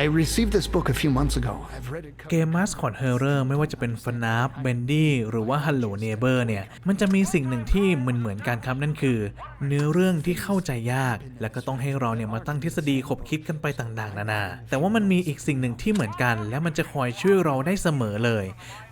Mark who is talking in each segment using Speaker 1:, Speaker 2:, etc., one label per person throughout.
Speaker 1: I received this book a few months ago. I've read it.
Speaker 2: เกม Mascot Horror ไม่ว่าจะเป็น FNAF Bendy หรือว่า Hello Neighbor เนี่ย มันจะมีสิ่งหนึ่งที่เหมือนเหมือนกันครับนั่นคือ เนื้อเรื่องที่เข้าใจยาก และก็ต้องให้เราเนี่ยมาตั้งทฤษฎีขบคิดกันไปต่างๆ นานา แต่ว่ามันมีอีกสิ่งหนึ่งที่เหมือนกัน และมันจะคอยช่วยเราได้เสมอเลย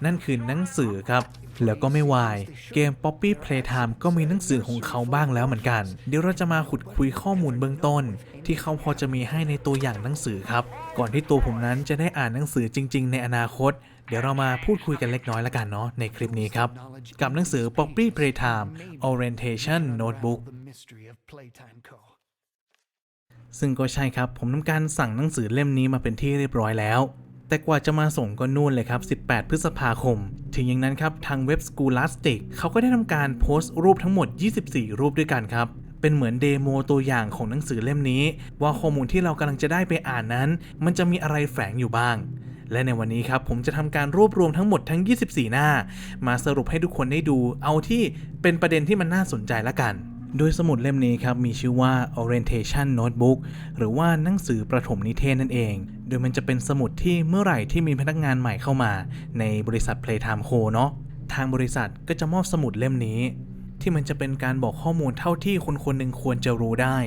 Speaker 2: นั่นคือหนังสือครับ แล้วก็ไม่วาย เกม Poppy Playtime ก็มีหนังสือของเขาบ้างแล้วเหมือนกัน เดี๋ยวเราจะมาขุดคุยข้อมูลเบื้องต้น ที่เขาพอจะมีให้ในตัวอย่างหนังสือครับ ก่อนที่ตัวผมนั้นจะได้อ่านหนังสือจริง ๆ ในอนาคต เดี๋ยวเรามาพูดคุยกันเล็กน้อยละกันเนาะในคลิปนี้ครับ กับหนังสือ Poppy Playtime Orientation Notebook ซึ่งก็ใช่ครับ ผมทำการสั่งหนังสือเล่มนี้มาเป็นที่เรียบร้อยแล้ว แต่กว่าจะมาส่งก็นู่นเลยครับ 18 พฤษภาคม ถึงอย่างนั้นครับ ทางเว็บ Scholastic เขาก็ได้ทำการโพสต์รูปทั้งหมด 24 รูปด้วยกันครับ เป็นเหมือนเดโมตัวอย่างของหนังสือเล่มนี้ ว่าข้อมูลที่เรากำลังจะได้ไปอ่านนั้น มันจะมีอะไรแฝงอยู่บ้าง และในวันนี้ครับ ผมจะทำการรวบรวมทั้งหมดทั้ง 24 หน้า มาสรุปให้ทุกคนได้ดู เอาที่เป็นประเด็นที่มันน่าสนใจละกัน โดยสมุดเล่มนี้ครับมีชื่อว่า Orientation Notebook หรือว่าหนังสือประถมนิเทศนั่นเอง โดยมันจะเป็นสมุดที่เมื่อไหร่ที่มีพนักงานใหม่เข้ามา ในบริษัท Playtime Co เนาะทางบริษัทก็จะมอบสมุดเล่มนี้ ที่มันจะเป็นการบอกข้อมูลเท่าที่คนคนหนึ่งควรจะรู้ได้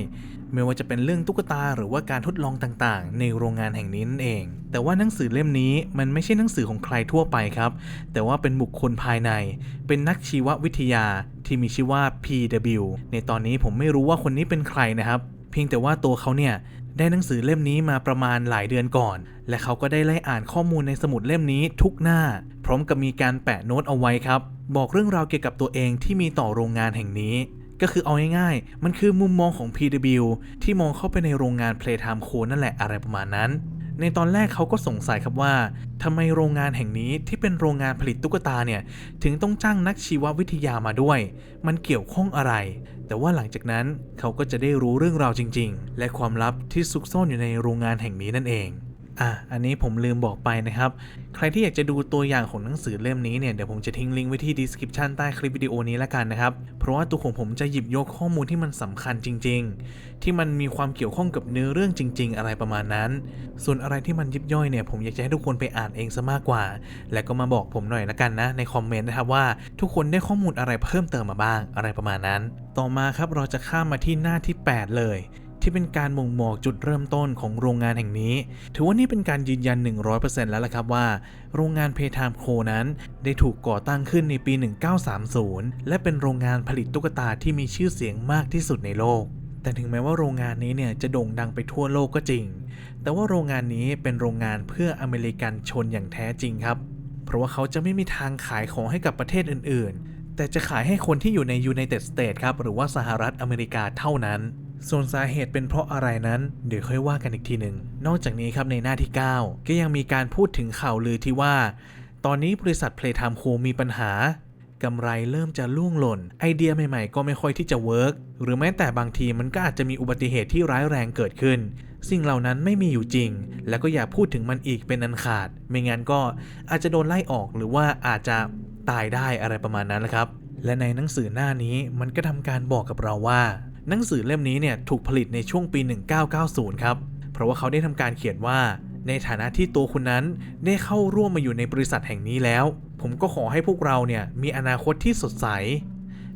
Speaker 2: ไม่ว่าจะเป็นเรื่องตุ๊กตาหรือว่าการทดลองต่างๆ ในโรงงานแห่งนี้นั่นเอง แต่ว่าหนังสือเล่มนี้มันไม่ใช่หนังสือของใครทั่วไปครับ แต่ว่าเป็นบุคคลภายใน เป็นนักชีววิทยาที่มีชื่อว่า PW ในตอนนี้ผมไม่รู้ว่าคนนี้เป็นใครนะครับ เพียงแต่ว่าตัวเขาเนี่ยได้หนังสือเล่มนี้มาประมาณหลายเดือนก่อน และเขาก็ได้ไล่อ่านข้อมูลในสมุดเล่มนี้ทุกหน้า พร้อมกับมีการแปะโน้ตเอาไว้ครับ บอกเรื่องราวเกี่ยวกับตัวเองที่มีต่อโรงงานแห่งนี้ ก็คือเอาง่ายๆ มันคือมุมมองของ PW ที่มองเข้าไปในโรงงาน Playtime Co นั่นแหละอะไรประมาณนั้น ในตอนแรกเขาก็สงสัยครับว่าทำไมโรงงานแห่งนี้ที่เป็นโรงงานผลิตตุ๊กตาเนี่ย ถึงต้องจ้างนักชีววิทยามาด้วย มันเกี่ยวข้องอะไร แต่ว่าหลังจากนั้นเขาก็จะได้รู้เรื่องราวจริง ๆ และความลับที่ซุกซ่อนอยู่ในโรงงานแห่งนี้นั่นเอง อะ อันนี้ผมลืมบอกไปนะครับ ใครที่อยากจะดูตัวอย่างของหนังสือเล่มนี้เนี่ย เดี๋ยวผมจะทิ้งลิงก์ไว้ที่ description ใต้คลิปวิดีโอนี้แล้วกันนะครับ เพราะว่าตัวของผมจะหยิบยกข้อมูลที่มันสำคัญจริง ๆ ที่มันมีความเกี่ยวข้องกับเนื้อเรื่องจริง ๆ อะไรประมาณนั้น ส่วนอะไรที่มันยิบย่อยเนี่ย ผมอยากจะให้ทุกคนไปอ่านเองซะมากกว่า และก็มาบอกผมหน่อยละกันนะ ในคอมเมนต์นะครับว่าทุกคนได้ข้อมูลอะไรเพิ่มเติมมาบ้าง อะไรประมาณนั้น ต่อมาครับ เราจะข้ามมาที่หน้าที่ 8 เลย ที่เป็นการม่งบอกจุดเริ่มต้นของโรงงานแห่งนี้ ถือว่านี่เป็นการยืนยัน 100%แล้วล่ะครับว่า โรงงานเพทามโคนั้น ได้ถูกก่อตั้งขึ้นในปี 1930 และเป็นโรงงานผลิตตุ๊กตาที่มีชื่อเสียงมากที่สุดในโลก แต่ถึงแม้ว่าโรงงานนี้เนี่ยจะโด่งดังไปทั่วโลกก็จริง แต่ว่าโรงงานนี้เป็นโรงงานเพื่ออเมริกันชนอย่างแท้จริงครับ เพราะว่าเขาจะไม่มีทางขายของให้กับประเทศอื่น ๆ แต่จะขายให้คนที่อยู่ใน United States ครับหรือว่าสหรัฐอเมริกาเท่านั้น ส่วนสาเหตุเป็นเพราะอะไรนั้น เดี๋ยวค่อยว่ากันอีกทีหนึ่ง นอกจากนี้ครับในหน้าที่ 9 ก็ยังมีการพูดถึงข่าวลือที่ว่า ตอนนี้บริษัท Playtime Co มีปัญหากำไรเริ่มจะล่วงหล่น ไอเดียใหม่ๆ ก็ไม่ค่อยที่จะเวิร์กหรือแม้แต่บางทีมันก็อาจจะมีอุบัติเหตุที่ร้ายแรงเกิดขึ้น สิ่งเหล่านั้นไม่มีอยู่จริง แล้วก็อย่าพูดถึงมันอีกเป็นอันขาด ไม่งั้นก็อาจจะโดนไล่ออกหรือว่าอาจจะตายได้อะไรประมาณนั้นแหละครับ และในหนังสือหน้านี้มันก็ทำการบอกกับเราว่า หนังสือเล่มนี้เนี่ยถูกผลิตในช่วงปี 1990 ครับ เพราะว่าเขาได้ทำการเขียนว่า ในฐานะที่ตัวคุณนั้นได้เข้าร่วมมาอยู่ในบริษัทแห่งนี้แล้ว ผมก็ขอให้พวกเราเนี่ยมีอนาคตที่สดใส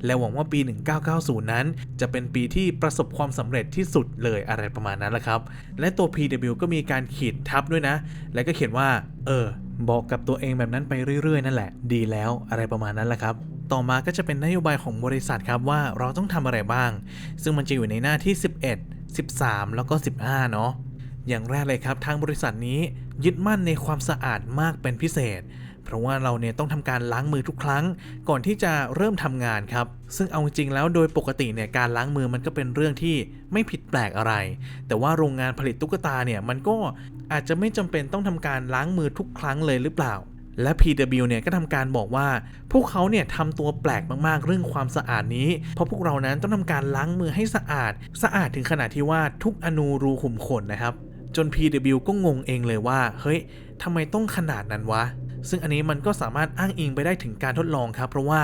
Speaker 2: และหวังว่าปี 1990 นั้น จะเป็นปีที่ประสบความสำเร็จที่สุดเลยอะไรประมาณนั้นแหละครับ และตัว PW ก็มีการขีดทับด้วยนะ แล้วก็เขียนว่า เออ บอกกับตัวเองแบบนั้นไปเรื่อยๆ นั่นแหละ ดีแล้วอะไรประมาณนั้นแหละครับ ต่อมาก็จะเป็นนโยบายของบริษัทครับว่าเราต้องทำอะไรบ้าง ซึ่งมันจะอยู่ในหน้าที่ 11 13 แล้วก็ 15 เนาะอย่างแรกเลยครับ ทางบริษัทนี้ยึดมั่นในความสะอาดมากเป็นพิเศษ เพราะว่าเราเนี่ยต้องทำการล้างมือทุกครั้ง ก่อนที่จะเริ่มทำงานครับ ซึ่งเอาจริงๆแล้วโดยปกติเนี่ยการล้างมือมันก็เป็นเรื่องที่ไม่ผิดแปลกอะไร แต่ว่าโรงงานผลิตตุ๊กตาเนี่ยมันก็อาจจะไม่จำเป็นต้องทำการล้างมือทุกครั้งเลยหรือเปล่า และ PW เนี่ยก็ทำการบอกว่า พวกเขาเนี่ยทำตัวแปลกมากๆ เรื่องความสะอาดนี้ เพราะพวกเรานั้นต้องทำการล้างมือให้สะอาด สะอาดถึงขนาดที่ว่าทุกอนูรูขุมขนนะครับ จน PW ก็งงเองเลยว่า เฮ้ยทำไมต้องขนาดนั้นวะซึ่งอันนี้มันก็สามารถอ้างอิงไปได้ถึงการทดลองครับ เพราะว่า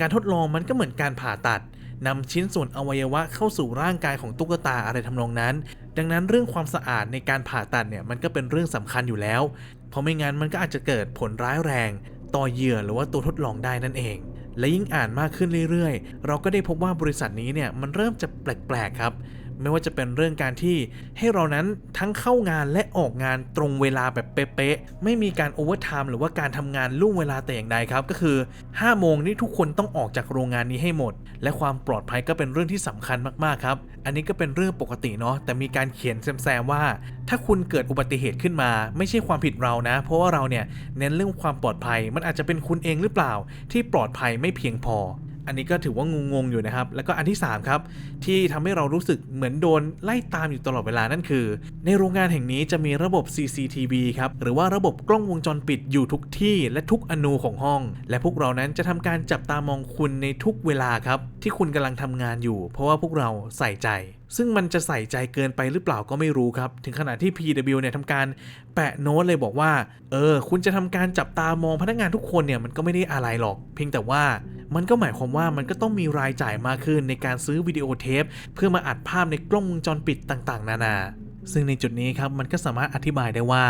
Speaker 2: การทดลองมันก็เหมือนการผ่าตัดนำชิ้นส่วนอวัยวะเข้าสู่ร่างกายของตุ๊กตาอะไรทำนองนั้น ดังนั้นเรื่องความสะอาดในการผ่าตัดเนี่ยมันก็เป็นเรื่องสำคัญอยู่แล้ว เพราะไม่งั้นมันก็อาจจะเกิดผลร้ายแรง ต่อเหยื่อหรือว่าตัวทดลองได้นั่นเอง และยิ่งอ่านมากขึ้นเรื่อยๆ เราก็ได้พบว่าบริษัทนี้เนี่ยมันเริ่มจะแปลกๆครับ ไม่ว่าจะเป็นเรื่องการที่ให้เรานั้นทั้งเข้างานและออกงานตรงเวลาแบบเป๊ะๆ ไม่มีการโอเวอร์ไทม์หรือว่าการทำงานล่วงเวลาแต่อย่างใดครับ ก็คือ5โมงนี่ทุกคนต้องออกจากโรงงานนี้ให้หมด และความปลอดภัยก็เป็นเรื่องที่สำคัญมากๆครับ อันนี้ก็เป็นเรื่องปกติเนาะแต่มีการเขียนแซมๆว่า ถ้าคุณเกิดอุบัติเหตุขึ้นมา ไม่ใช่ความผิดเรานะ เพราะว่าเราเนี่ยเน้นเรื่องความปลอดภัย มันอาจจะเป็นคุณเองหรือเปล่า ที่ปลอดภัยไม่เพียงพอ อันนี้ก็ถือว่างงๆอยู่นะครับ แล้วก็อันที่ 3 ครับ ที่ทำให้เรารู้สึกเหมือนโดนไล่ตามอยู่ตลอดเวลานั่นคือ ในโรงงานแห่งนี้จะมีระบบ CCTV ครับ หรือว่าระบบกล้องวงจรปิดอยู่ทุกที่และทุกอนูของห้อง และพวกเรานั้นจะทำการจับตามองคุณในทุกเวลาครับ ที่คุณกำลังทำงานอยู่ เพราะว่าพวกเราใส่ใจ ซึ่งมันจะใส่ใจเกินไปหรือเปล่าก็ไม่รู้ครับ ถึงขนาดที่ PW เนี่ยทำการแปะโน้ตเลยบอกว่า เออ คุณจะทำการจับตามองพนักงานทุกคนเนี่ยมันก็ไม่ได้อะไรหรอก เพียงแต่ว่ามันก็หมายความว่ามันก็ต้องมีรายจ่ายมากขึ้นในการซื้อวิดีโอเทป เพื่อมาอัดภาพในกล้องวงจรปิดต่างๆ นานา ซึ่งในจุดนี้ครับมันก็สามารถอธิบายได้ว่า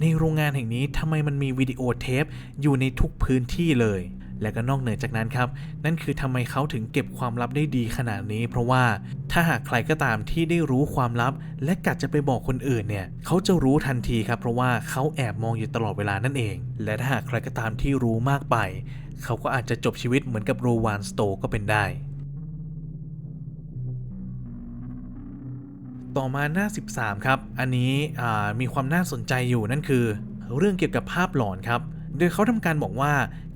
Speaker 2: ในโรงงานแห่งนี้ทำไมมันมีวิดีโอเทปอยู่ในทุกพื้นที่เลย และก็นอกเหนือจากนั้นครับ นั่นคือทำไมเขาถึงเก็บความลับได้ดีขนาดนี้ เพราะว่าถ้าหากใครก็ตามที่ได้รู้ความลับ และกัดจะไปบอกคนอื่นเนี่ยเขาจะรู้ทันทีครับเพราะว่าเขาแอบมองอยู่ตลอดเวลานั่นเอง และถ้าหากใครก็ตามที่รู้มากไป เขาก็อาจจะจบชีวิตเหมือนกับโรวานสโตก็เป็นได้ต่อมาหน้า 13 ครับ อันนี้มีความน่าสนใจอยู่นั่นคือ เรื่องเกี่ยวกับภาพหลอนครับ โดยเขาทำการบอกว่า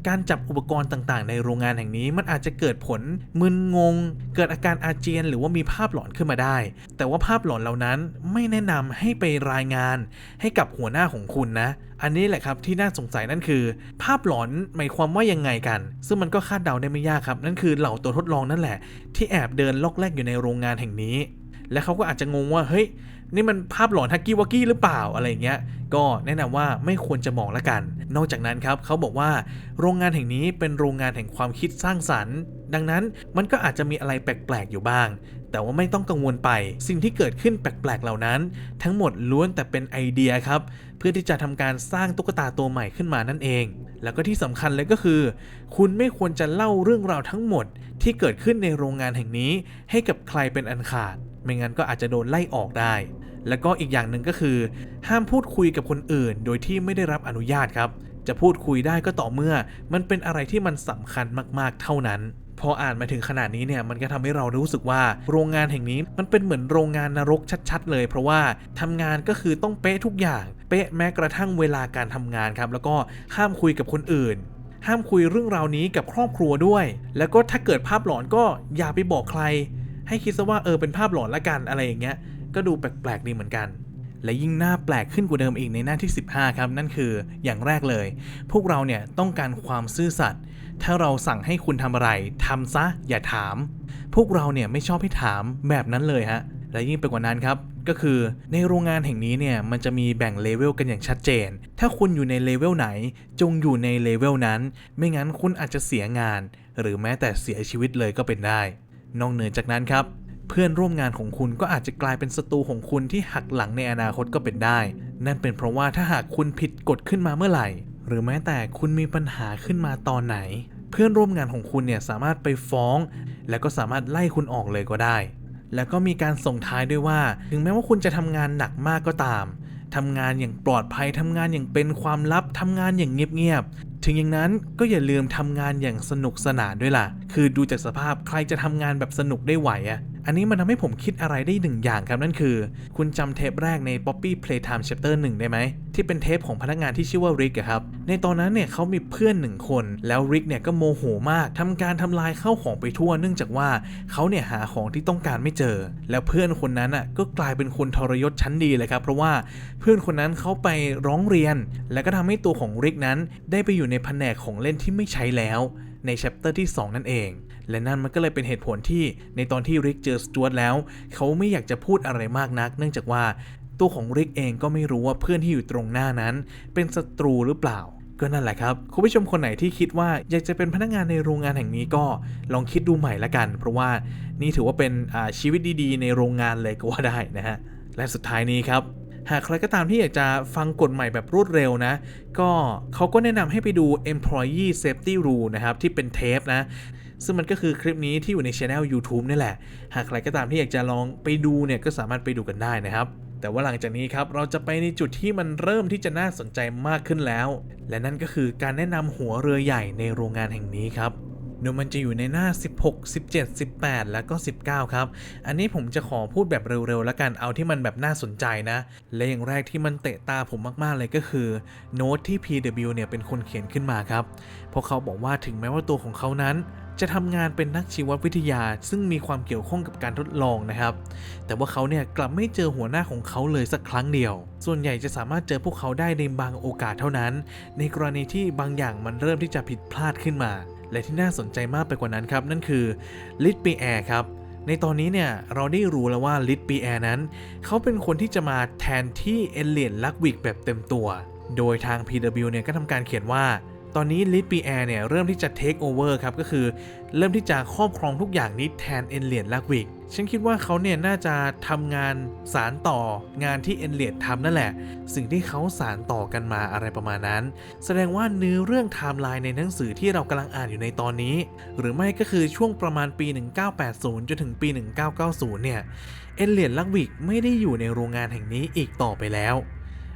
Speaker 2: การจับอุปกรณ์ต่างๆ ในโรงงานแห่งนี้มันอาจจะเกิดผลมึนงง เกิดอาการอาเจียน หรือว่ามีภาพหลอนขึ้นมาได้ แต่ว่าภาพหลอนเหล่านั้นไม่แนะนำให้ไปรายงาน ให้กับหัวหน้าของคุณนะ อันนี้แหละครับที่น่าสงสัยนั่นคือ ภาพหลอนหมายความว่ายังไงกัน ซึ่งมันก็คาดเดาได้ไม่ยากครับ นั่นคือเหล่าตัวทดลองนั่นแหละ ที่แอบเดินลอกแลกอยู่ในโรงงานแห่งนี้ และเขาก็อาจจะงงว่าเฮ้ย นี่มันภาพหลอนฮักกี้วักกี้หรือเปล่าอะไรเงี้ย ก็แนะนำว่าไม่ควรจะมองละกัน นอกจากนั้นครับเขาบอกว่าโรงงานแห่งนี้เป็นโรงงานแห่งความคิดสร้างสรรค์ ดังนั้นมันก็อาจจะมีอะไรแปลก ๆ อยู่บ้าง แต่ว่าไม่ต้องกังวลไป สิ่งที่เกิดขึ้นแปลก ๆ เหล่านั้น ทั้งหมดล้วนแต่เป็นไอเดียครับ เพื่อที่จะทำการสร้างตุ๊กตาตัวใหม่ขึ้นมานั่นเอง แล้วก็ที่สำคัญเลยก็คือ คุณไม่ควรจะเล่าเรื่องราวทั้งหมด ที่เกิดขึ้นในโรงงานแห่งนี้ ให้กับใครเป็นอันขาด ไม่งั้นก็อาจจะโดนไล่ออกได้ แล้วก็อีกอย่างหนึ่งก็คือ ห้ามพูดคุยกับคนอื่น โดยที่ไม่ได้รับอนุญาตครับ จะพูดคุยได้ก็ต่อเมื่อ มันเป็นอะไรที่มันสำคัญมากๆ เท่านั้น พออ่านมาถึงขนาดนี้เนี่ยมันก็ทำให้เรารู้สึกว่า โรงงานแห่งนี้มันเป็นเหมือนโรงงานนรกชัด ๆ เลย เพราะว่าทำงานก็คือต้องเป๊ะทุกอย่าง เป๊ะแม้กระทั่งเวลาการทำงานครับ แล้วก็ห้ามคุยกับคนอื่นห้ามคุยเรื่องราวนี้กับครอบครัวด้วย แล้วก็ถ้าเกิดภาพหลอนก็อย่าไปบอกใคร ให้คิดซะว่าเออเป็นภาพหลอนละกันอะไรอย่างเงี้ย ก็ดูแปลกๆดีเหมือนกัน และยิ่งน่าแปลกขึ้นกว่าเดิมอีกในหน้าที่ 15 ครับ นั่นคืออย่างแรกเลย พวกเราเนี่ยต้องการความซื่อสัตย์ถ้าเราสั่งให้คุณทำอะไรทำซะอย่าถาม พวกเราเนี่ยไม่ชอบให้ถามแบบนั้นเลยฮะและยิ่งไปกว่านั้นครับก็คือในโรงงานแห่งนี้เนี่ยมันจะมีแบ่งเลเวลกันอย่างชัดเจน ถ้าคุณอยู่ในเลเวลไหน จงอยู่ในเลเวลนั้น ไม่งั้นคุณอาจจะเสียงาน หรือแม้แต่เสียชีวิตเลยก็เป็นได้ นอกเหนือจากนั้นครับ เพื่อนร่วมงานของคุณก็อาจจะกลายเป็นศัตรูของคุณที่หักหลังในอนาคตก็เป็นได้ นั่นเป็นเพราะว่าถ้าหากคุณผิดกฎขึ้นมาเมื่อไหร่ หรือแม้แต่คุณมีปัญหาขึ้นมาตอนไหน เพื่อนร่วมงานของคุณเนี่ยสามารถไปฟ้อง และก็สามารถไล่คุณออกเลยก็ได้ แล้วก็มีการส่งท้ายด้วยว่า ถึงแม้ว่าคุณจะทำงานหนักมากก็ตามทำงานอย่างปลอดภัยทำงานอย่างเป็นความลับทำงานอย่างเงียบๆ ถึงอย่างนั้นก็อย่าลืมทำงานอย่างสนุกสนานด้วยล่ะ คือดูจากสภาพใครจะทำงานแบบสนุกได้ไหวอะ อันนี้มันทำให้ผมคิดอะไรได้หนึ่งอย่างครับนั่นคือ คุณจำเทปแรกใน Poppy Playtime Chapter 1 ได้ไหม ที่เป็นเทปของพนักงานที่ชื่อว่าริกครับ ในตอนนั้นเนี่ยเขามีเพื่อนหนึ่งคน แล้วริกเนี่ยก็โมโหมากทำการทำลายข้าวของไปทั่วเนื่องจากว่าเขาเนี่ยหาของที่ต้องการไม่เจอ แล้วเพื่อนคนนั้นอะก็กลายเป็นคนทรยศชั้นดีเลยครับ เพราะว่าเพื่อนคนนั้นเขาไปร้องเรียน แล้วก็ทำให้ตัวของริกนั้น ได้ไปอยู่ในแผนกของเล่นที่ไม่ใช้แล้วในแชปเตอร์ที่ 2 นั่นเอง และนั่นมันก็เลยเป็นเหตุผลที่ในตอนที่ริกเจอสจวตแล้ว เขาไม่อยากจะพูดอะไรมากนัก เนื่องจากว่าตัวของริกเองก็ไม่รู้ว่าเพื่อนที่อยู่ตรงหน้านั้น เป็นศัตรูหรือเปล่าก็นั่นแหละครับคุณผู้ชมคนไหนที่คิดว่าอยากจะเป็นพนักงานในโรงงานแห่งนี้ก็ลองคิดดูใหม่ละกัน เพราะว่านี่ถือว่าเป็นชีวิตดีๆ ในโรงงานเลยก็ว่าได้นะฮะและสุดท้ายนี้ครับ หากใครก็ตามที่อยากจะฟังกฎใหม่แบบรวดเร็วนะ ก็เขาก็แนะนำให้ไปดู employee safety rule นะครับ ที่เป็นเทปนะ ซึ่งมันก็คือคลิปนี้ที่อยู่ในช anel YouTube นี่แหละ หากใครก็ตามที่อยากจะลองไปดูเนี่ยก็สามารถไปดูกันได้นะครับ แต่ว่าหลังจากนี้ครับเราจะไปในจุดที่มันเริ่มที่จะน่าสนใจมากขึ้นแล้ว และนั่นก็คือการแนะนำหัวเรือใหญ่ในโรงงานแห่งนี้ครับโดยมันจะอยู่ในหน้า 16 17 18 แล้วก็ 19 ครับ อันนี้ผมจะขอพูดแบบเร็วๆ แล้วกัน เอาที่มันแบบน่าสนใจนะ และอย่างแรกที่มันเตะตาผมมากๆ เลยก็คือ โน้ตที่ PW เนี่ยเป็นคนเขียนขึ้นมาครับ เพราะเขาบอกว่าถึงแม้ว่าตัวของเขานั้น จะทำงานเป็นนักชีววิทยาซึ่งมีความเกี่ยวข้องกับการทดลองนะครับ แต่ว่าเขาเนี่ยกลับไม่เจอหัวหน้าของเขาเลยสักครั้งเดียว ส่วนใหญ่จะสามารถเจอพวกเขาได้ในบางโอกาสเท่านั้น ในกรณีที่บางอย่างมันเริ่มที่จะผิดพลาดขึ้นมา และที่น่าสนใจมากไปกว่านั้นครับนั่นคือลิทปีแอร์ครับในตอนนี้เนี่ยเราได้รู้แล้วว่าลิทปีแอร์นั้น เขาเป็นคนที่จะมาแทนที่เอเลียนลักวิกแบบเต็มตัว โดยทาง PW เนี่ยก็ทำการเขียนว่า ตอนนี้ลิทปีแอร์เนี่ยเริ่มที่จะเทคโอเวอร์ครับก็คือเริ่มที่จะครอบครองทุกอย่างนี้แทนเอนเลียนลักวิกฉันคิดว่าเขาเนี่ยน่าจะทำงานสารต่องานที่เอนเลียนทำนั่นแหละ สิ่งที่เขาสารต่อกันมาอะไรประมาณนั้น แสดงว่าเนื้อเรื่องไทม์ไลน์ในหนังสือที่เรากำลังอ่านอยู่ในตอนนี้ หรือไม่ก็คือช่วงประมาณปี 1980 จนถึงปี 1990 เนี่ยเอนเลียนลักวิกไม่ได้อยู่ในโรงงานแห่งนี้อีกต่อไปแล้ว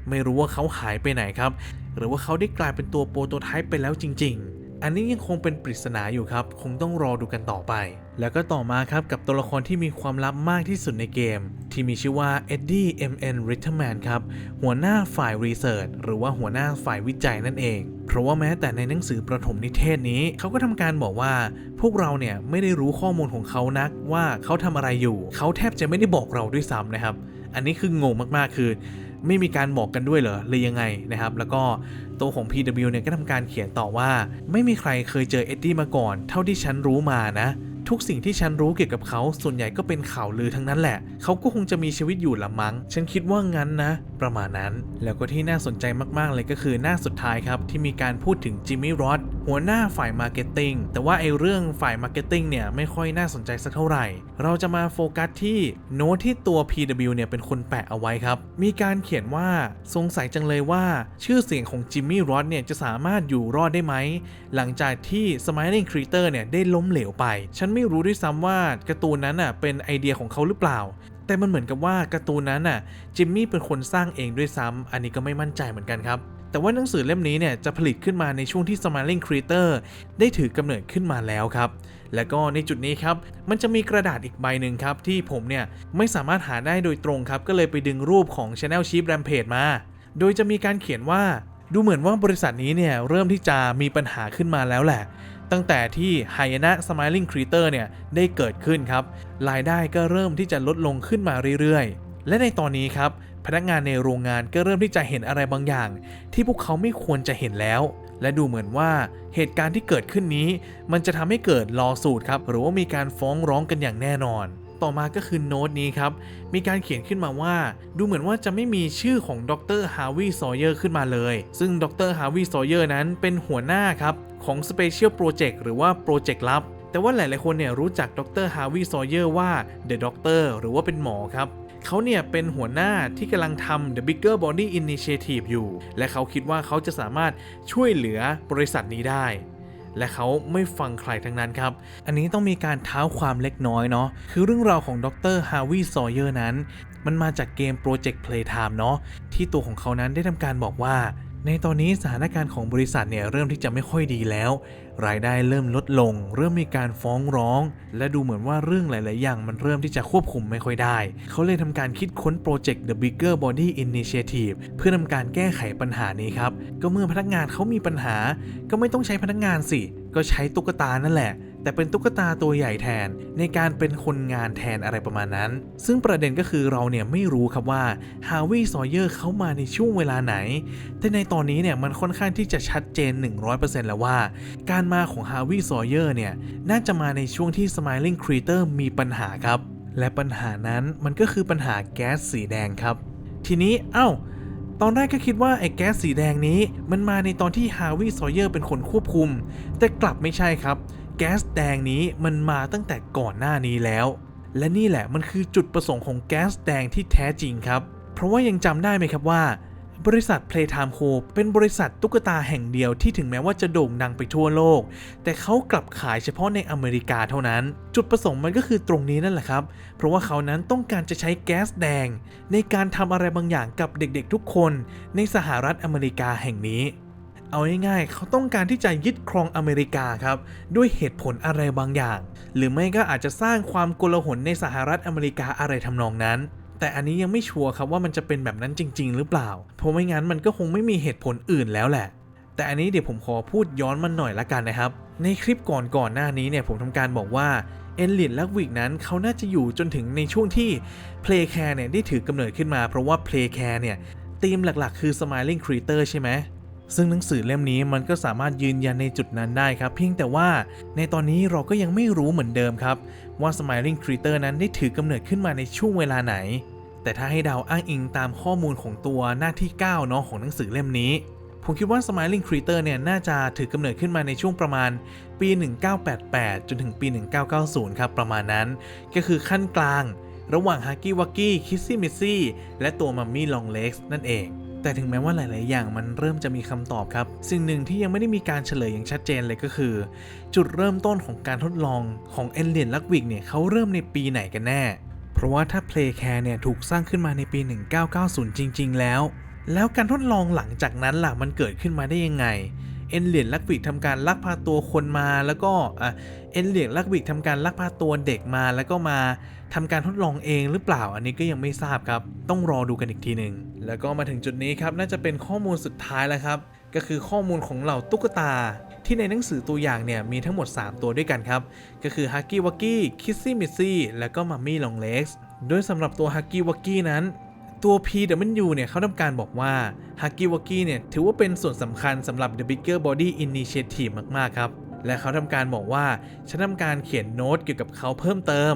Speaker 2: ไม่รู้ว่าเขาหายไปไหนครับ หรือว่าเขาได้กลายเป็นตัวโปรโตไทป์ไปแล้วจริง ๆ อันนี้ยังคงเป็นปริศนาอยู่ครับ คงต้องรอดูกันต่อไป แล้วก็ต่อมาครับกับตัวละครที่มีความลับมากที่สุดในเกม ที่มีชื่อว่าเอ็ดดี้เอ็มเอ็นริทแมนครับ หัวหน้าฝ่ายรีเสิร์ชหรือว่าหัวหน้าฝ่ายวิจัยนั่นเองเพราะว่าแม้แต่ในหนังสือประถมนิเทศนี้ เขาก็ทำการบอกว่า พวกเราเนี่ยไม่ได้รู้ข้อมูลของเขานักว่าเขาทำอะไรอยู่ เขาแทบจะไม่ได้บอกเราด้วยซ้ำนะครับ อันนี้คืองงมากๆคือ ไม่มีการบอกกันด้วยเหรอหรือยังไงนะครับ แล้วก็ตัวของ PW เนี่ยก็ทำการเขียนต่อว่า ไม่มีใครเคยเจอเอ็ดดี้มาก่อน เท่าที่ฉันรู้มานะทุกสิ่งที่ฉันรู้เกี่ยวกับเขาส่วนใหญ่ก็เป็นข่าวลือทั้งนั้นแหละ เขาก็คงจะมีชีวิตอยู่ละมั้ง ฉันคิดว่างั้นนะ ประมาณนั้น แล้วก็ที่น่าสนใจมากๆเลยก็คือหน้าสุดท้ายครับ ที่มีการพูดถึงจิมมี่รอด หัวหน้าฝ่ายมาร์เก็ตติ้งแต่ว่าไอ้เรื่องฝ่ายมาร์เก็ตติ้งเนี่ยไม่ค่อยน่าสนใจสักเท่าไหร่ เราจะมาโฟกัสที่โน้ตที่ตัว PW เนี่ยเป็นคนแปะเอาไว้ครับ มีการเขียนว่าสงสัยจังเลยว่า ชื่อเสียงของจิมมี่รอดเนี่ยจะสามารถอยู่รอดได้ไหม หลังจากที่ Smiling Creature เนี่ยได้ล้มเหลวไป ฉันไม่รู้ด้วยซ้ำว่าการ์ตูนนั้นอะเป็นไอเดียของเขาหรือเปล่าแต่มันเหมือนกับว่าการ์ตูนนั้นน่ะจิมมี่เป็นคนสร้างเองด้วยซ้ำอันนี้ก็ไม่มั่นใจเหมือนกันครับ แต่ว่าหนังสือเล่มนี้เนี่ยจะผลิตขึ้นมาในช่วงที่ Smiling Creator ได้ถือกำเนิดขึ้นมาแล้วครับ แล้วก็ในจุดนี้ครับ มันจะมีกระดาษอีกใบหนึ่งครับ ที่ผมเนี่ยไม่สามารถหาได้โดยตรงครับ ก็เลยไปดึงรูปของ Channel Chief Rampage มา โดยจะมีการเขียนว่าดูเหมือนว่าบริษัทนี้เนี่ยเริ่มที่จะมีปัญหาขึ้นมาแล้วแหละ ตั้งแต่ที่ h y a n a Smiling Creator เนี่ยได้เกิดขึ้นครับรายได้ก็เริ่มที่จะลดลงขึ้นมาเรื่อยๆ และในตอนนี้ครับ พนักงานในโรงงานก็เริ่มที่จะเห็นอะไรบางอย่าง ที่พวกเขาไม่ควรจะเห็นแล้ว และดูเหมือนว่าเหตุการณ์ที่เกิดขึ้นนี้ มันจะทำให้เกิดลอสูตรครับ หรือว่ามีการฟ้องร้องกันอย่างแน่นอน ต่อมาก็คือโน้ตนี้ครับ มีการเขียนขึ้นมาว่า ดูเหมือนว่าจะไม่มีชื่อของดรฮาวิซอยเยอร์ขึ้นมาเลย ซึ่งดรฮาวิซอยเยอร์นั้นเป็นหัวหน้าครับของ Special Project หรือว่าโปรเจกต์ลับแต่ว่าหลาย ๆ คนเนี่ยรู้จักดรฮาวิซอยเยอร์ว่า The Doctor หรือว่าเป็นหมอครับ เขาเนี่ยเป็นหัวหน้าที่กำลังทำ The Bigger Body Initiative อยู่ และเขาคิดว่าเขาจะสามารถช่วยเหลือบริษัทนี้ได้ และเขาไม่ฟังใครทั้งนั้นครับ อันนี้ต้องมีการเท้าความเล็กน้อยเนาะคือเรื่องราวของดรฮาวิซอยเยอร์นั้น มันมาจากเกม Project Playtime เนาะที่ตัวของเขานั้นได้ทำการบอกว่า ในตอนนี้สถานการณ์ของบริษัทเนี่ยเริ่มที่จะไม่ค่อยดีแล้ว รายได้เริ่มลดลง เริ่มมีการฟ้องร้อง และดูเหมือนว่าเรื่องหลาย ๆ อย่างมันเริ่มที่จะควบคุมไม่ค่อยได้ เขาเลยทำการคิดค้นโปรเจกต์ The Bigger Body Initiative เพื่อทำการแก้ไขปัญหานี้ครับ ก็เมื่อพนักงานเขามีปัญหา ก็ไม่ต้องใช้พนักงานสิ ก็ใช้ตุ๊กตานั่นแหละ แต่เป็นตุ๊กตาตัวใหญ่แทนในการเป็นคนงานแทนอะไรประมาณนั้น ซึ่งประเด็นก็คือเราเนี่ยไม่รู้ครับว่าฮาวิซอยเยอร์เขามาในช่วงเวลาไหน แต่ในตอนนี้เนี่ยมันค่อนข้างที่จะชัดเจน 100%แล้วว่า การมาของฮาวิซอยเยอร์เนี่ยน่าจะมาในช่วงที่ Smiling Creator มีปัญหาครับ และปัญหานั้นมันก็คือปัญหาแก๊สสีแดงครับ ทีนี้เอ้าตอนแรกก็คิดว่าไอ้แก๊สสีแดงนี้ มันมาในตอนที่ฮาวิซอยเยอร์เป็นคนควบคุม แต่กลับไม่ใช่ครับ แก๊สแดงนี้มันมาตั้งแต่ก่อนหน้านี้แล้ว และนี่แหละมันคือจุดประสงค์ของแก๊สแดงที่แท้จริงครับ เพราะว่ายังจำได้ไหมครับว่า บริษัท Playtime Co เป็นบริษัทตุ๊กตาแห่งเดียวที่ถึงแม้ว่าจะโด่งดังไปทั่วโลก แต่เขากลับขายเฉพาะในอเมริกาเท่านั้น จุดประสงค์มันก็คือตรงนี้นั่นแหละครับ เพราะว่าเขานั้นต้องการจะใช้แก๊สแดง ในการทำอะไรบางอย่างกับเด็กๆ ทุกคน ในสหรัฐอเมริกาแห่งนี้ เอาง่ายๆเขาต้องการที่จะยึดครองอเมริกาครับ ด้วยเหตุผลอะไรบางอย่าง หรือไม่ก็อาจจะสร้างความโกลาหลในสหรัฐอเมริกาอะไรทำนองนั้น แต่อันนี้ยังไม่ชัวร์ครับว่ามันจะเป็นแบบนั้นจริง ๆ หรือเปล่า เพราะไม่งั้นมันก็คงไม่มีเหตุผลอื่นแล้วแหละ แต่อันนี้เดี๋ยวผมขอพูดย้อนมันหน่อยละกันนะครับ ในคลิปก่อนก่อนๆหน้านี้เนี่ยผมทำการบอกว่าเอลลินและวิกนั้นเขาน่าจะอยู่จนถึงในช่วงที่ Playcare เนี่ยได้ถือกำเนิดขึ้นมา เพราะว่า Playcare เนี่ยธีมหลักๆ คือ Smiling Creator ใช่ไหม ซึ่งหนังสือเล่มนี้มันก็สามารถยืนยันในจุดนั้นได้ครับ เพียงแต่ว่าในตอนนี้เราก็ยังไม่รู้เหมือนเดิมครับ ว่า Smiling Creator นั้นได้ถือกำเนิดขึ้นมาในช่วงเวลาไหน แต่ถ้าให้เดาอ้างอิงตามข้อมูลของตัวหน้าที่9เนาะของหนังสือเล่มนี้ ผมคิดว่า Smiling Creator เนี่ยน่าจะถือกำเนิดขึ้นมาในช่วงประมาณปี 1988 จนถึงปี 1990 ครับประมาณนั้น ก็คือขั้นกลาง ระหว่างฮักกี้วักกี้คิสซี่มิซซี่และตัวมัมมี่ลองเล็กซ์นั่นเอง แต่ถึงแม้ว่าหลาย ๆ อย่างมันเริ่มจะมีคำตอบครับ สิ่งหนึ่งที่ยังไม่ได้มีการเฉลยอย่างชัดเจนเลยก็คือ จุดเริ่มต้นของการทดลองของเอลเลียนลักวิกเนี่ยเขาเริ่มในปีไหนกันแน่ เพราะว่าถ้า Playcare เนี่ยถูกสร้างขึ้นมาในปี 1990 จริง ๆ แล้ว แล้วการทดลองหลังจากนั้นล่ะมันเกิดขึ้นมาได้ยังไงเอ็นเหรียญลักวิกทำการลักพาตัวคนมาแล้วก็เอ็นเหรียญลักวิกทำการลักพาตัวเด็กมาแล้วก็มา ทำการทดลองเองหรือเปล่าอันนี้ก็ยังไม่ทราบครับ ต้องรอดูกันอีกทีหนึ่งแล้วก็มาถึงจุดนี้ครับน่าจะเป็นข้อมูลสุดท้ายแล้วครับ ก็คือข้อมูลของเหล่าตุ๊กตา ที่ในหนังสือตัวอย่างเนี่ยมีทั้งหมด 3 ตัวด้วยกันครับ ก็คือฮักกี้วักกี้คิสซี่มิซซี่และก็มัมมี่ลองเล็กซ์โดยสำหรับตัวฮักกี้วักกี้นั้นตัว PW เนี่ยเขาทำการบอกว่า h u g g y w u g g y เนี่ยถือว่าเป็นส่วนสำคัญสำหรับ The Bigger Body Initiative มาก ๆ ครับ และเขาทำการบอกว่าฉันทำการเขียนโน้ตเกี่ยวกับเขาเพิ่มเติม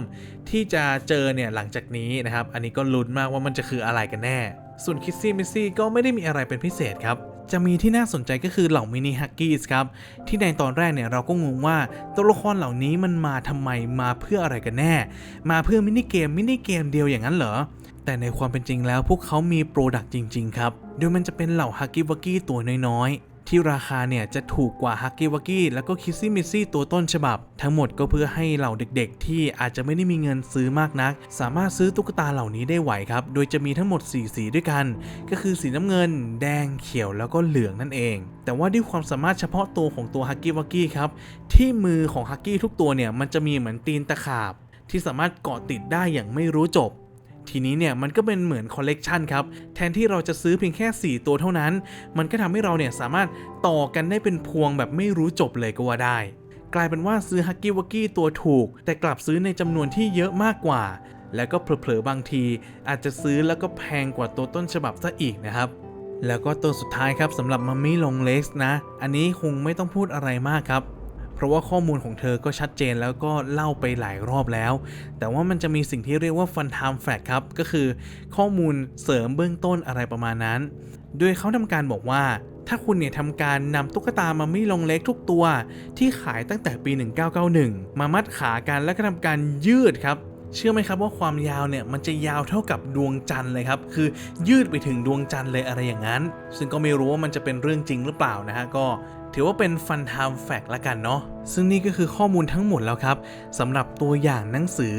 Speaker 2: ที่จะเจอเนี่ยหลังจากนี้นะครับ อันนี้ก็ลุ้นมากว่ามันจะคืออะไรกันแน่ ส่วน Kissy Missy ก็ไม่ได้มีอะไรเป็นพิเศษครับจะมีที่น่าสนใจก็คือเหล่ามินิฮักกี้ครับ ที่ในตอนแรกเนี่ยเราก็งงว่าตัวละครเหล่านี้มันมาทำไมมาเพื่ออะไรกันแน่ มาเพื่อมินิเกมมินิเกมเดียวอย่างนั้นเหรอ แต่ในความเป็นจริงแล้วพวกเขามีโปรดักต์จริง ๆ ครับ โดยมันจะเป็นเหล่าฮักกี้วักกี้ตัวน้อย ที่ราคาเนี่ยจะถูกกว่าฮักกี้วักกี้แล้วก็คิสซี่มิซซี่ตัวต้นฉบับ ทั้งหมดก็เพื่อให้เหล่าเด็กๆ ที่อาจจะไม่ได้มีเงินซื้อมากนัก สามารถซื้อตุ๊กตาเหล่านี้ได้ไหวครับ โดยจะมีทั้งหมด 4 สีด้วยกัน ก็คือสีน้ำเงิน แดงเขียวแล้วก็เหลืองนั่นเอง แต่ว่าด้วยความสามารถเฉพาะตัวของตัวฮักกี้วักกี้ครับที่มือของฮักกี้ทุกตัวเนี่ยมันจะมีเหมือนตีนตะขาบที่สามารถเกาะติดได้อย่างไม่รู้จบ ทีนี้เนี่ยมันก็เป็นเหมือนคอลเลกชันครับ แทนที่เราจะซื้อเพียงแค่ 4 ตัวเท่านั้น มันก็ทำให้เราเนี่ยสามารถต่อกันได้เป็นพวงแบบไม่รู้จบเลยก็ว่าได้ กลายเป็นว่าซื้อฮักกี้วักกี้ตัวถูก แต่กลับซื้อในจำนวนที่เยอะมากกว่า แล้วก็เผลอๆบางที อาจจะซื้อแล้วก็แพงกว่าตัวต้นฉบับซะอีกนะครับแล้วก็ตัวสุดท้ายครับสำหรับมัมมี่ลงเล็กนะ อันนี้คงไม่ต้องพูดอะไรมากครับ เพราะว่าข้อมูลของเธอก็ชัดเจนแล้วก็เล่าไปหลายรอบแล้ว แต่ว่ามันจะมีสิ่งที่เรียกว่า Fun Time Fact ครับ ก็คือข้อมูลเสริมเบื้องต้นอะไรประมาณนั้น โดยเขาทำการบอกว่าถ้าคุณเนี่ยทำการนำตุ๊กตามัมมี่ลงเล็กทุกตัวที่ขายตั้งแต่ปี 1991 มามัดขากันแล้วก็ทำการยืดครับเชื่อไหมครับว่าความยาวเนี่ยมันจะยาวเท่ากับดวงจันทร์เลยครับ คือยืดไปถึงดวงจันทร์เลยอะไรอย่างนั้น ซึ่งก็ไม่รู้ว่ามันจะเป็นเรื่องจริงหรือเปล่านะฮะก็ ถือว่าเป็นฟัน i ม e fact ละกันเนาะซึ่งนี่ก็คือข้อมูลทั้งหมดแล้วครับสำหรับตัวอย่างหนังสือ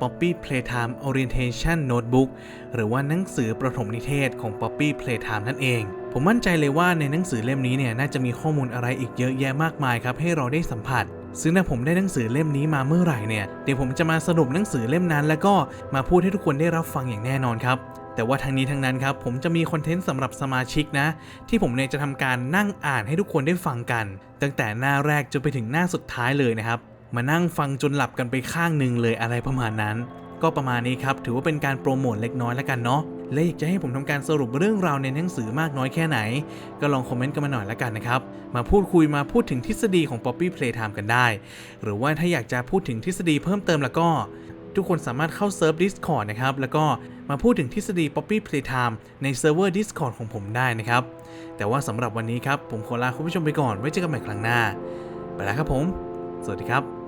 Speaker 2: Poppy Playtime Orientation Notebook หรือว่าหนังสือประถมนิเทศของ Poppy Playtime นั่นเอง ผมมั่นใจเลยว่าในหนังสือเล่มนี้เนี่ยน่าจะมีข้อมูลอะไรอีกเยอะแยะมากมายครับให้เราได้สัมผัส ซึ่งถ้าผมได้หนังสือเล่มนี้มาเมื่อไหร่เนี่ยเดี๋ยวผมจะมาสรุปหนังสือเล่มนั้น แล้วก็มาพูดให้ทุกคนได้รับฟังอย่างแน่นอนครับ แต่ว่าทางนี้ทางนั้นครับผมจะมีคอนเทนต์สำหรับสมาชิกนะ ที่ผมเนี่ยจะทำการนั่งอ่านให้ทุกคนได้ฟังกัน ตั้งแต่หน้าแรกจนไปถึงหน้าสุดท้ายเลยนะครับ มานั่งฟังจนหลับกันไปข้างหนึ่งเลยอะไรประมาณนั้น ก็ประมาณนี้ครับถือว่าเป็นการโปรโมทเล็กน้อยแล้วกันเนาะและอยากจะให้ผมทำการสรุปเรื่องราวในหนังสือมากน้อยแค่ไหน ก็ลองคอมเมนต์กันมาหน่อยละกันนะครับ มาพูดคุยมาพูดถึงทฤษฎีของ Poppy Playtime กันได้ หรือว่าถ้าอยากจะพูดถึงทฤษฎีเพิ่มเติมแล้วก็ ทุกคนสามารถเข้าเซิร์ฟ Discord นะครับ แล้วก็มาพูดถึงทฤษฎี Poppy Playtime ในเซิร์ฟเวอร์ Discord ของผมได้นะครับ แต่ว่าสำหรับวันนี้ครับ ผมขอลาคุณผู้ชมไปก่อน ไว้เจอกันใหม่ครั้งหน้า ไปแล้วครับผม สวัสดีครับ